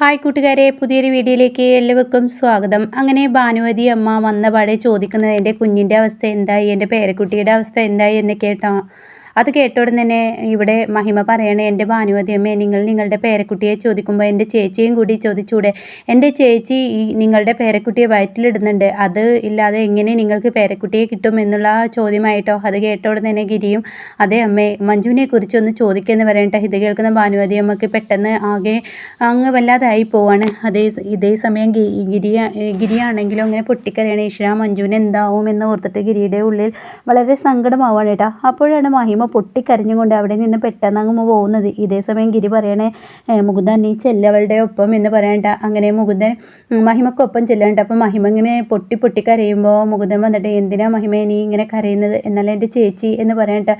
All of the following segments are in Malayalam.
ഹായ് കൂട്ടുകാരെ പുതിയൊരു വീഡിയോയിലേക്ക് എല്ലാവർക്കും സ്വാഗതം. അങ്ങനെ ഭാനുവതി അമ്മ വന്നപാടെ ചോദിക്കുന്നത് എന്റെ കുഞ്ഞിന്റെ അവസ്ഥ എന്തായി? എന്റെ പേരക്കുട്ടിയുടെ അവസ്ഥ എന്തായി എന്ന് കേട്ടോ അത് കേട്ടോടെ തന്നെ ഇവിടെ മഹിമ പറയണേ എന്റെ ഭാനുവതിയമ്മേ നിങ്ങൾ നിങ്ങളുടെ പേരക്കുട്ടിയെ ചോദിക്കുമ്പോൾ എന്റെ ചേച്ചിയും കൂടി ചോദിച്ചൂടെ? എന്റെ ചേച്ചി ഈ നിങ്ങളുടെ പേരക്കുട്ടിയെ വയറ്റിലിടുന്നുണ്ട്. അത് ഇല്ലാതെ എങ്ങനെ നിങ്ങൾക്ക് പേരക്കുട്ടിയെ കിട്ടും എന്നുള്ള ചോദ്യമായിട്ടോ അത് കേട്ടോടെ തന്നെ ഗിരിയും അതേ അമ്മേ മഞ്ജുവിനെ കുറിച്ചൊന്ന് ചോദിക്കുമെന്ന് പറയട്ടെ. ഇത് കേൾക്കുന്ന ഭാനുവതി അമ്മയ്ക്ക് പെട്ടെന്ന് ആകെ അങ്ങ് വല്ലാതായി പോവാണ്. അതേ ഇതേ സമയം ഗിരി ഗിരിയാണെങ്കിലും അങ്ങനെ പൊട്ടിക്കരയാണ് ഈശ്വര മഞ്ജുവിന് എന്താവും? എന്ന് ഓർത്തിട്ട് ഗിരിയുടെ ഉള്ളിൽ വളരെ സങ്കടമാവാണ് കേട്ടോ. അപ്പോഴാണ് മഹിമ പൊട്ടിക്കരഞ്ഞുകൊണ്ട് അവിടെ നിന്ന് പെട്ടെന്ന് അങ്ങ് പോകുന്നത്. ഇതേ സമയം ഗിരി പറയണേ മുകുന്ദൻ നീ ചെല്ലവളുടെ ഒപ്പം എന്ന് പറയണ്ട. അങ്ങനെ മുകുന്ദൻ മഹിമക്കൊപ്പം ചെല്ലണ്ട അപ്പം മഹിമ ഇങ്ങനെ പൊട്ടി പൊട്ടി കരയുമ്പോൾ മുകുന്ദൻ വന്നിട്ട് എന്തിനാ മഹിമ നീ ഇങ്ങനെ കരയുന്നത്? എന്നാലും എന്റെ ചേച്ചി എന്ന് പറയണ്ട.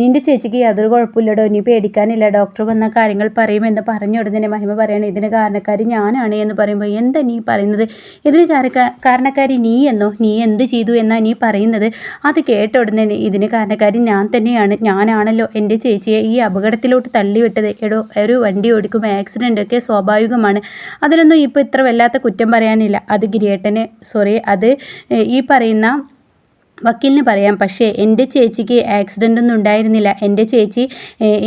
നിന്റെ ചേച്ചിക്ക് യാതൊരു കുഴപ്പമില്ലടോ. നീ പേടിക്കാനില്ല. ഡോക്ടർ വന്ന കാര്യങ്ങൾ പറയുമെന്ന് പറഞ്ഞു ഉടനെ മഹിമ പറയണേ ഇതിന് കാരണക്കാരി ഞാനാണ് എന്ന് പറയുമ്പോൾ എന്താ നീ പറയുന്നത്? ഇതിന് കാരണക്കാരി നീ എന്നോ? നീ എന്ത് ചെയ്തു എന്നാ നീ പറയുന്നത്? അത് കേട്ട ഉടനെ ഇതിന് കാരണക്കാരി ഞാൻ തന്നെയാണ്. ഞാനാണല്ലോ എന്റെ ചേച്ചിയെ ഈ അപകടത്തിലോട്ട് തള്ളിവിട്ടത്. എടോ ഒരു വണ്ടി ഓടിക്കുമ്പോൾ ആക്സിഡന്റ് ഒക്കെ സ്വാഭാവികമാണ്. അതിനൊന്നും ഇപ്പോൾ ഇത്ര വല്ലാത്ത കുറ്റം പറയാനില്ല. അത് ഗിരിയേട്ടന് സോറി അത് ഈ പറയുന്ന വക്കീലിന് പറയാം പക്ഷേ എന്റെ ചേച്ചിക്ക് ആക്സിഡന്റ് ഒന്നും ഉണ്ടായിരുന്നില്ല എന്റെ ചേച്ചി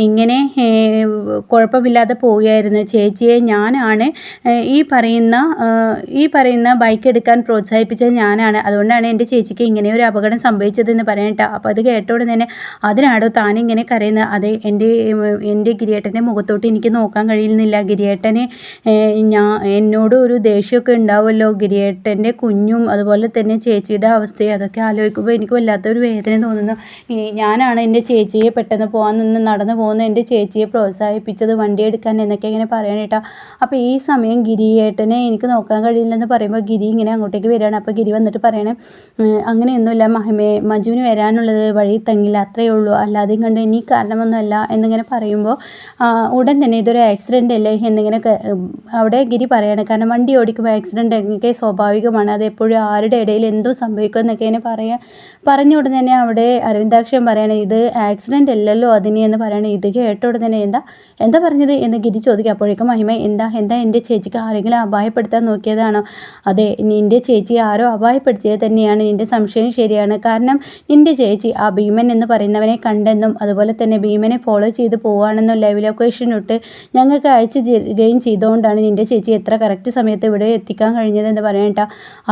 ഇങ്ങനെ കുഴപ്പമില്ലാതെ പോവുകയായിരുന്നു. ചേച്ചിയെ ഞാനാണ് ഈ പറയുന്ന ഈ പറയുന്ന ബൈക്ക് എടുക്കാൻ പ്രോത്സാഹിപ്പിച്ചത് ഞാനാണ്. അതുകൊണ്ടാണ് എന്റെ ചേച്ചിക്ക് ഇങ്ങനെ ഒരു അപകടം സംഭവിച്ചതെന്ന് പറയട്ടോ അപ്പോൾ അത് കേട്ടോടെ തന്നെ അതിനാടോ താനിങ്ങനെ കരയുന്നത്? അത് എന്റെ എന്റെ ഗിരിയേട്ടന്റെ മുഖത്തോട്ട് എനിക്ക് നോക്കാൻ കഴിയുന്നില്ല. ഗിരിയേട്ടന് ഞാൻ എന്നോട് ഒരു ദേഷ്യമൊക്കെ ഉണ്ടാവുമല്ലോ. ഗിരിയേട്ടന്റെ കുഞ്ഞും അതുപോലെ തന്നെ ചേച്ചിയുടെ അവസ്ഥയും അതൊക്കെ ആലോചിക്കും നോക്കുമ്പോൾ എനിക്ക് വല്ലാത്തൊരു വേദന തോന്നുന്നു. ഞാനാണ് എന്റെ ചേച്ചിയെ പെട്ടെന്ന് പോകാൻ നിന്ന് നടന്നു പോകുന്ന എന്റെ ചേച്ചിയെ പ്രോത്സാഹിപ്പിച്ചത് വണ്ടി എടുക്കാൻ എന്നൊക്കെ ഇങ്ങനെ പറയണം കേട്ടോ. അപ്പോൾ ഈ സമയം ഗിരിയേട്ടനെ എനിക്ക് നോക്കാൻ കഴിയില്ലെന്ന് പറയുമ്പോൾ ഗിരി ഇങ്ങനെ അങ്ങോട്ടേക്ക് വരികയാണ്. അപ്പോൾ ഗിരി വന്നിട്ട് പറയണേ അങ്ങനെയൊന്നുമില്ല മഹിമേ മജുവിന് വരാനുള്ളത് വഴി തങ്ങില്ല അത്രയേ ഉള്ളൂ. അല്ലാതെയും കണ്ട് ഇനി കാരണമൊന്നുമല്ല എന്നിങ്ങനെ പറയുമ്പോൾ ഉടൻ തന്നെ ഇതൊരു ആക്സിഡന്റ് അല്ലേ എന്നിങ്ങനെ അവിടെ ഗിരി പറയാണ്. കാരണം വണ്ടി ഓടിക്കുമ്പോൾ ആക്സിഡന്റ് ഒക്കെ സ്വാഭാവികമാണ്. അത് എപ്പോഴും ആരുടെ ഇടയിൽ എന്തോ സംഭവിക്കും എന്നൊക്കെ ഇങ്ങനെ പറയാൻ പറഞ്ഞ ഉടനെ തന്നെ അവിടെ അരവിന്ദാക്ഷൻ പറയണേ ഇത് ആക്സിഡന്റ് അല്ലല്ലോ അതിന് എന്ന് പറയണേ ഇത് കേട്ട ഉടനെ എന്താ എന്താ പറഞ്ഞത് എന്ന് ഗിരി ചോദിക്കുക അപ്പോഴേക്കും മഹിമ എന്താ എന്താ എന്റെ ചേച്ചിക്ക് ആരെങ്കിലും അപായപ്പെടുത്താൻ നോക്കിയതാണോ? അതെ നിന്റെ ചേച്ചി ആരോ അപായപ്പെടുത്തിയത് തന്നെയാണ് നിന്റെ സംശയം ശരിയാണ്. കാരണം നിന്റെ ചേച്ചി ആ ഭീമൻ എന്ന് പറയുന്നവനെ കണ്ടെന്നും അതുപോലെ തന്നെ ഭീമനെ ഫോളോ ചെയ്ത് പോവുകയാണെന്നും ലൈവ് ലൊക്കേഷൻ ഇട്ട് ഞങ്ങൾക്ക് അയച്ചു തരികയും ചെയ്തുകൊണ്ടാണ് നിന്റെ ചേച്ചി എത്ര കറക്റ്റ് സമയത്ത് ഇവിടെ എത്തിക്കാൻ കഴിഞ്ഞതെന്ന് പറയണ്ട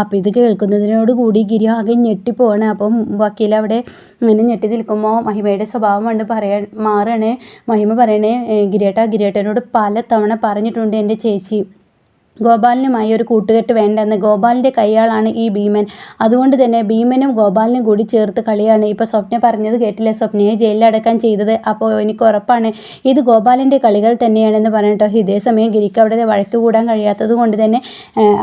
അപ്പോൾ ഇത് കേൾക്കുന്നതിനോട് കൂടി ഗിരി ആകെ ഞെട്ടിപ്പോവാണ്. അപ്പം വക്കീൽ അവിടെ ഇങ്ങനെ ഞെട്ടി നിൽക്കുമ്പോൾ മഹിമയുടെ സ്വഭാവം കണ്ട് പറയാൻ മാറുകയാണ് മഹിമ പറയണേ ഗിരിയേട്ട ഗിരിയേട്ടനോട് പല തവണ പറഞ്ഞിട്ടുണ്ട് എന്റെ ചേച്ചി. ഗോപാലിനുമായി ഒരു കൂട്ടുകെട്ട് വേണ്ടെന്ന് ഗോപാലിന്റെ കൈയാളാണ് ഈ ഭീമൻ. അതുകൊണ്ട് തന്നെ ഭീമനും ഗോപാലിനും കൂടി ചേർത്ത് കളിയാണ്. ഇപ്പോൾ സ്വപ്ന പറഞ്ഞത് കേട്ടില്ല? സ്വപ്നയെ ജയിലിലടക്കാൻ ചെയ്തത്. അപ്പോൾ എനിക്ക് ഉറപ്പാണ് ഇത് ഗോപാലിന്റെ കളികൾ തന്നെയാണെന്ന് പറഞ്ഞിട്ടോ ഇതേ സമയം ഗിരിക്ക് അവിടെ വഴക്ക് കൂടാൻ കഴിയാത്തത് കൊണ്ട് തന്നെ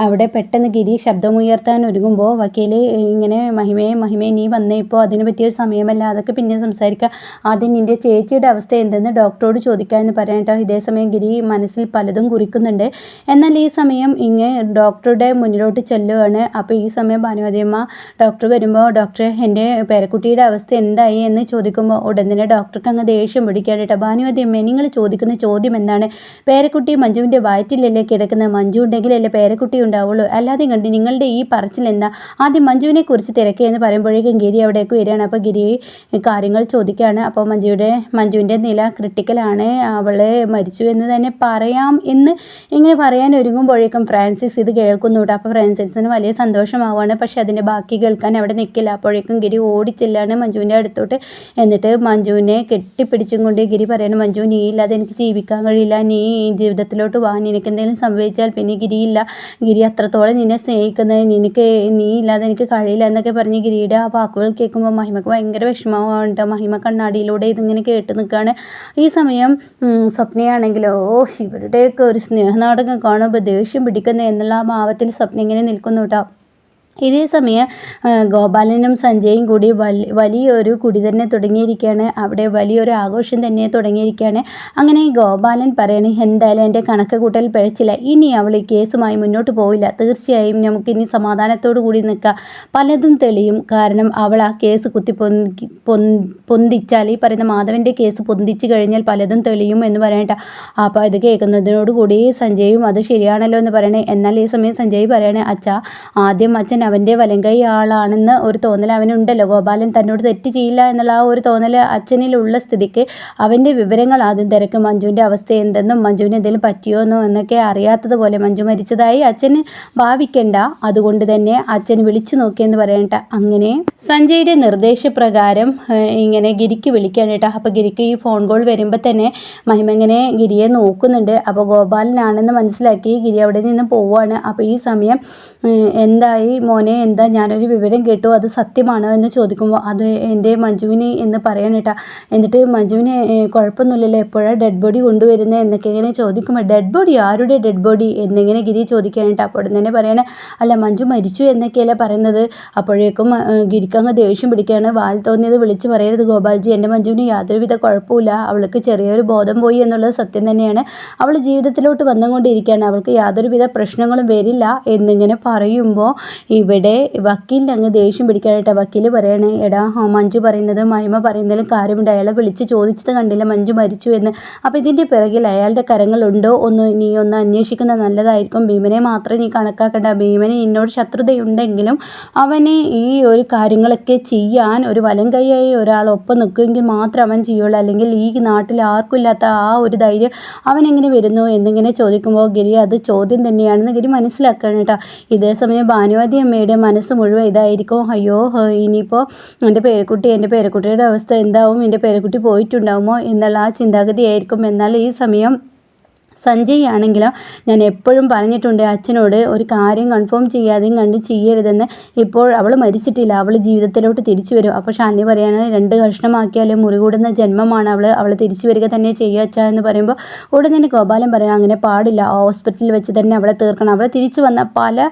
അവിടെ പെട്ടെന്ന് ഗിരി ശബ്ദമുയർത്താൻ ഒരുങ്ങുമ്പോൾ വക്കീൽ ഇങ്ങനെ മഹിമയെ മഹിമയെ നീ വന്നേ. ഇപ്പോൾ അതിന് പറ്റിയൊരു സമയമല്ല. അതൊക്കെ പിന്നെ സംസാരിക്കുക ആദ്യം നിന്റെ ചേച്ചിയുടെ അവസ്ഥ എന്തെന്ന് ഡോക്ടറോട് ചോദിക്കാമെന്ന് പറയട്ടോ ഇതേ സമയം ഗിരി മനസ്സിൽ പലതും കുറിക്കുന്നുണ്ട്. എന്നാൽ ഈ സമയം ഇങ്ങ് ഡോക്ടറുടെ മുന്നിലോട്ട് ചെല്ലുകയാണ് അപ്പോൾ ഈ സമയം ഭാനുമതിയമ്മ ഡോക്ടർ വരുമ്പോൾ ഡോക്ടർ എന്റെ പേരക്കുട്ടിയുടെ അവസ്ഥ എന്തായി? എന്ന് ചോദിക്കുമ്പോൾ ഉടൻ തന്നെ ഡോക്ടർക്ക് അങ്ങ് ദേഷ്യം പിടിക്കുകയാണ് കേട്ടോ. ഭാനുമതിയമ്മ നിങ്ങൾ ചോദിക്കുന്ന ചോദ്യം എന്താണ്? പേരക്കുട്ടി മഞ്ജുവിന്റെ വയറ്റിലല്ലേ കിടക്കുന്ന? മഞ്ജു ഉണ്ടെങ്കിലല്ലേ പേരക്കുട്ടി ഉണ്ടാവുള്ളൂ. അല്ലാതെ കണ്ട് നിങ്ങളുടെ ഈ പറച്ചിൽ എന്താ? ആദ്യം മഞ്ജുവിനെ കുറിച്ച് തിരക്കുക എന്ന് പറയുമ്പോഴേക്കും ഗിരി അവിടേക്ക് വരികയാണ്. അപ്പോൾ ഗിരി കാര്യങ്ങൾ ചോദിക്കുകയാണ്. അപ്പോൾ മഞ്ജുവിന്റെ മഞ്ജുവിന്റെ നില ക്രിട്ടിക്കലാണ് അവൾ മരിച്ചു എന്ന് തന്നെ പറയാം എന്ന് ഇങ്ങനെ പറയാൻ ഒരുങ്ങും. പോകുമ്പോഴേക്കും ഫ്രാൻസിസ് ഇത് കേൾക്കുന്നുണ്ട് അപ്പോൾ ഫ്രാൻസിസിന് വലിയ സന്തോഷമാവുകയാണ്. പക്ഷേ അതിന്റെ ബാക്കി കേൾക്കാൻ അവിടെ നിൽക്കില്ല. അപ്പോഴേക്കും ഗിരി ഓടിച്ചില്ലാണ് മഞ്ജുവിന്റെ അടുത്തോട്ട്. എന്നിട്ട് മഞ്ജുവിനെ കെട്ടിപ്പിടിച്ചും കൊണ്ട് ഗിരി പറയണം മഞ്ജു നീ ഇല്ലാതെ എനിക്ക് ജീവിക്കാൻ കഴിയില്ല. നീ ജീവിതത്തിലോട്ട് വാ. നിനക്ക് എന്തെങ്കിലും സംഭവിച്ചാൽ പിന്നെ ഗിരിയില്ല ഗിരി അത്രത്തോളം നിന്നെ സ്നേഹിക്കുന്നത്. നിനക്ക് നീ ഇല്ലാതെ എനിക്ക് കഴിയില്ല എന്നൊക്കെ പറഞ്ഞ് ഗിരിയുടെ ആ വാക്കുകൾ കേൾക്കുമ്പോൾ മഹിമക്ക് ഭയങ്കര വിഷമമാണ് മഹിമ കണ്ണാടിയിലൂടെ ഇതിങ്ങനെ കേട്ട് നിൽക്കുകയാണ്. ഈ സമയം സ്വപ്നയാണെങ്കിലോ ഓ ഇവരുടെയൊക്കെ ഒരു സ്നേഹനാടകം കാണുമ്പോൾ ദേഷ്യം പിടിക്കുന്നത് എന്നുള്ള ഭാവത്തിൽ സ്വപ്നം ഇങ്ങനെ നിൽക്കുന്നു കേട്ടോ ഇതേ സമയം ഗോപാലനും സഞ്ജയും കൂടി വലി വലിയൊരു കുടി തന്നെ തുടങ്ങിയിരിക്കുകയാണ് അവിടെ വലിയൊരു ആഘോഷം തന്നെ തുടങ്ങിയിരിക്കുകയാണ് അങ്ങനെ ഗോപാലൻ പറയണേ എന്തായാലും എന്റെ കണക്ക് കൂട്ടൽ പിഴച്ചില്ല. ഇനി അവൾ ഈ കേസുമായി മുന്നോട്ട് പോവില്ല. തീർച്ചയായും നമുക്കിനി സമാധാനത്തോടു കൂടി നിൽക്കാം. പലതും തെളിയും. കാരണം അവൾ ആ കേസ് കുത്തി പൊന്തി പൊന്തിച്ചാൽ ഈ പറയുന്ന മാധവന്റെ കേസ് പൊന്തിച്ചു കഴിഞ്ഞാൽ പലതും തെളിയും എന്ന് പറയണ്ട. അപ്പോൾ ഇത് കേൾക്കുന്നതിനോടുകൂടി സഞ്ജയും അത് ശരിയാണല്ലോ എന്ന് പറയണേ. എന്നാൽ ഈ സമയം സഞ്ജയ് പറയണേ അച്ഛ ആദ്യം അച്ഛൻ അവന്റെ വലങ്കൈ ആളാണെന്ന് ഒരു തോന്നൽ അവനുണ്ടല്ലോ. ഗോപാലൻ തന്നോട് തെറ്റ് ചെയ്യില്ല എന്നുള്ള ആ ഒരു തോന്നൽ അച്ഛനിലുള്ള സ്ഥിതിക്ക് അവന്റെ വിവരങ്ങൾ ആദ്യം തിരക്കും. മഞ്ജുവിന്റെ അവസ്ഥ എന്തെന്നും മഞ്ജുവിന് എന്തെങ്കിലും പറ്റിയോന്നോ എന്നൊക്കെ അറിയാത്തതുപോലെ മഞ്ജു മരിച്ചതായി അച്ഛന് ഭാവിക്കണ്ട. അതുകൊണ്ട് തന്നെ അച്ഛൻ വിളിച്ചു നോക്കിയെന്ന് പറയണ്ട. അങ്ങനെ സഞ്ജയുടെ നിർദ്ദേശപ്രകാരം ഇങ്ങനെ ഗിരിക്ക് വിളിക്കാൻ കേട്ടോ. അപ്പോൾ ഗിരിക്ക് ഈ ഫോൺ കോൾ വരുമ്പോൾ തന്നെ മഹിമങ്ങനെ ഗിരിയെ നോക്കുന്നുണ്ട്. അപ്പോൾ ഗോപാലനാണെന്ന് മനസ്സിലാക്കി ഗിരി അവിടെ നിന്ന് പോവുകയാണ് അപ്പോൾ ഈ സമയം എന്തായി മോനെ എന്താ ഞാനൊരു വിവരം കേട്ടു അത് സത്യമാണോ എന്ന് ചോദിക്കുമ്പോൾ അത് എന്റെ മഞ്ജുവിന് എന്ന് പറയാൻ കേട്ടാ. എന്നിട്ട് മഞ്ജുവിന് കുഴപ്പമൊന്നുമില്ലല്ലോ എപ്പോഴാണ് ഡെഡ് ബോഡി കൊണ്ടുവരുന്നത് എന്നൊക്കെ ഇങ്ങനെ ചോദിക്കുമ്പോൾ ഡെഡ് ബോഡി ആരുടെ ഡെഡ് ബോഡി എന്നിങ്ങനെ ഗിരി ചോദിക്കാനായിട്ട് അപ്പോൾ തന്നെ പറയണേ അല്ല മഞ്ജു മരിച്ചു എന്നൊക്കെയല്ലേ പറയുന്നത്. അപ്പോഴേക്കും ഗിരിക്കങ്ങ് ദേഷ്യം പിടിക്കുകയാണ്. വാൽ തോന്നിയത് വിളിച്ച് പറയരുത് ഗോപാൽജി എന്റെ മഞ്ജുവിന് യാതൊരുവിധ കുഴപ്പമില്ല അവൾക്ക് ചെറിയൊരു ബോധം പോയി എന്നുള്ളത് സത്യം തന്നെയാണ്. അവൾ ജീവിതത്തിലോട്ട് വന്നുകൊണ്ടിരിക്കുകയാണ്. അവൾക്ക് യാതൊരുവിധ പ്രശ്നങ്ങളും വരില്ല. എന്നിങ്ങനെ പറയുമ്പോൾ ഇവിടെ വക്കീൽ അങ്ങ് ദേഷ്യം പിടിക്കാനായിട്ട് വക്കീൽ പറയണേ എടാ മഞ്ജു പറയുന്നത് മഹിമ പറയുന്നതിലും കാര്യമുണ്ട്. അയാളെ വിളിച്ച് ചോദിച്ചത് കണ്ടില്ല മഞ്ജു മരിച്ചു എന്ന്. അപ്പോൾ ഇതിന്റെ പിറകിൽ അയാളുടെ കരങ്ങളുണ്ടോ? ഒന്ന് നീ ഒന്ന് അന്വേഷിക്കുന്നത് നല്ലതായിരിക്കും. ഭീമനെ മാത്രം നീ കണക്കാക്കേണ്ട. ഭീമന് എന്നോട് ശത്രുതയുണ്ടെങ്കിലും അവനെ ഈ ഒരു കാര്യങ്ങളൊക്കെ ചെയ്യാൻ ഒരു വലം കൈയായി ഒരാളൊപ്പം നിൽക്കുമെങ്കിൽ മാത്രം അവൻ ചെയ്യുള്ളൂ. അല്ലെങ്കിൽ ഈ നാട്ടിൽ ആർക്കും ഇല്ലാത്ത ആ ഒരു ധൈര്യം അവനെങ്ങനെ വരുന്നു എന്നിങ്ങനെ ചോദിക്കുമ്പോൾ ഗിരി അത് ചോദ്യം തന്നെയാണെന്ന് ഗിരി മനസ്സിലാക്കണം കേട്ടോ. ഇതേ സമയം ഭാനുവതി അമ്മയുടെ മനസ്സ് മുഴുവൻ ഇതായിരിക്കും. അയ്യോ ഇനിയിപ്പോൾ എന്റെ പേരക്കുട്ടി എന്റെ പേരക്കുട്ടിയുടെ അവസ്ഥ എന്താവും? എന്റെ പേരക്കുട്ടി പോയിട്ടുണ്ടാവുമോ എന്നുള്ള ആ ചിന്താഗതിയായിരിക്കും. എന്നാൽ ഈ സമയം സഞ്ജയ് ആണെങ്കിലോ ഞാൻ എപ്പോഴും പറഞ്ഞിട്ടുണ്ട് അച്ഛനോട് ഒരു കാര്യം കൺഫേം ചെയ്യാതെയും കണ്ട് ചെയ്യരുതെന്ന്. ഇപ്പോൾ അവൾ മരിച്ചിട്ടില്ല അവൾ ജീവിതത്തിലോട്ട് തിരിച്ചു വരും. അപ്പോൾ ഷാനി പറയാണ് രണ്ട് കഷ്ണമാക്കിയാലും മുറികൂടുന്ന ജന്മമാണ് അവൾ അവൾ തിരിച്ചു വരിക തന്നെ ചെയ്യുക അച്ഛ എന്ന് പറയുമ്പോൾ ഉടൻ തന്നെ ഗോപാലൻ പറയണം അങ്ങനെ പാടില്ല. ഹോസ്പിറ്റലിൽ വെച്ച് തന്നെ അവളെ തീർക്കണം. അവൾ തിരിച്ചു വന്ന പല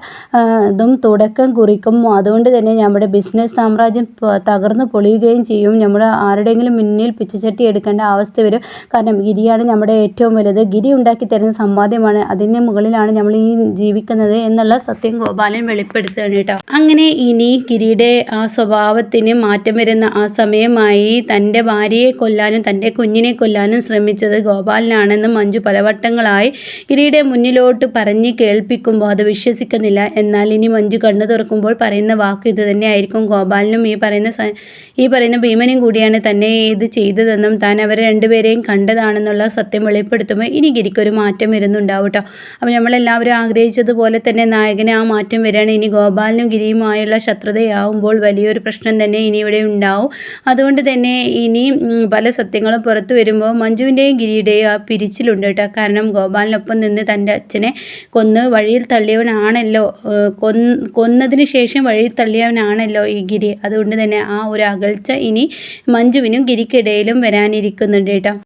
ഇതും തുടക്കം കുറിക്കും. അതുകൊണ്ട് തന്നെ നമ്മുടെ ബിസിനസ് സാമ്രാജ്യം തകർന്നു പൊളിയുകയും ചെയ്യും. നമ്മൾ ആരുടെയെങ്കിലും മുന്നിൽ പിച്ചച്ചട്ടി എടുക്കേണ്ട അവസ്ഥ വരും. കാരണം ഗിരിയാണ് നമ്മുടെ ഏറ്റവും വലുത്. ഗിരി ഉണ്ടാക്കി ഉണ്ടാക്കി തരുന്ന സമ്പാദ്യമാണ്. അതിന് മുകളിലാണ് നമ്മൾ ഈ ജീവിക്കുന്നത് എന്നുള്ള സത്യം ഗോപാലൻ വെളിപ്പെടുത്തുകയാണ് കേട്ടോ. അങ്ങനെ ഇനി ഗിരിയുടെ ആ സ്വഭാവത്തിന് മാറ്റം വരുന്ന ആ സമയമായി തന്റെ ഭാര്യയെ കൊല്ലാനും തന്റെ കുഞ്ഞിനെ കൊല്ലാനും ശ്രമിച്ചത് ഗോപാലനാണെന്ന് മഞ്ജു പലവട്ടങ്ങളായി ഗിരിയുടെ മുന്നിലോട്ട് പറഞ്ഞ് കേൾപ്പിക്കുമ്പോൾ അത് വിശ്വസിക്കുന്നില്ല. എന്നാൽ ഇനി മഞ്ജു കണ്ണു തുറക്കുമ്പോൾ പറയുന്ന വാക്ക് ഇത് തന്നെയായിരിക്കും. ഗോപാലനും ഈ പറയുന്ന ഈ പറയുന്ന ഭീമനും കൂടിയാണ് തന്നെ ഇത് ചെയ്തതെന്നും താൻ അവരെ രണ്ടുപേരെയും കണ്ടതാണെന്നുള്ള സത്യം വെളിപ്പെടുത്തുമ്പോൾ ഇനി ഗിരിക്കൊരു ഒരു മാറ്റം വരുന്നുണ്ടാവും കേട്ടോ അപ്പോൾ നമ്മളെല്ലാവരും ആഗ്രഹിച്ചതുപോലെ തന്നെ നായകന് ആ മാറ്റം വരികയാണ്. ഇനി ഗോപാലിനും ഗിരിയുമായുള്ള ശത്രുതയാവുമ്പോൾ വലിയൊരു പ്രശ്നം തന്നെ ഇനി ഇവിടെ ഉണ്ടാവും. അതുകൊണ്ട് തന്നെ ഇനി പല സത്യങ്ങളും പുറത്തു വരുമ്പോൾ മഞ്ജുവിന്റെയും ഗിരിയുടെയും ആ പിരിച്ചിലുണ്ട് കേട്ടോ. കാരണം ഗോപാലിനൊപ്പം നിന്ന് തന്റെ അച്ഛനെ കൊന്ന് വഴിയിൽ തള്ളിയവനാണല്ലോ കൊന്നതിന് ശേഷം വഴിയിൽ തള്ളിയവനാണല്ലോ ഈ ഗിരി. അതുകൊണ്ട് തന്നെ ആ ഒരു അകൽച്ച ഇനി മഞ്ജുവിനും ഗിരിക്കിടയിലും വരാനിരിക്കുന്നുണ്ട് കേട്ടോ.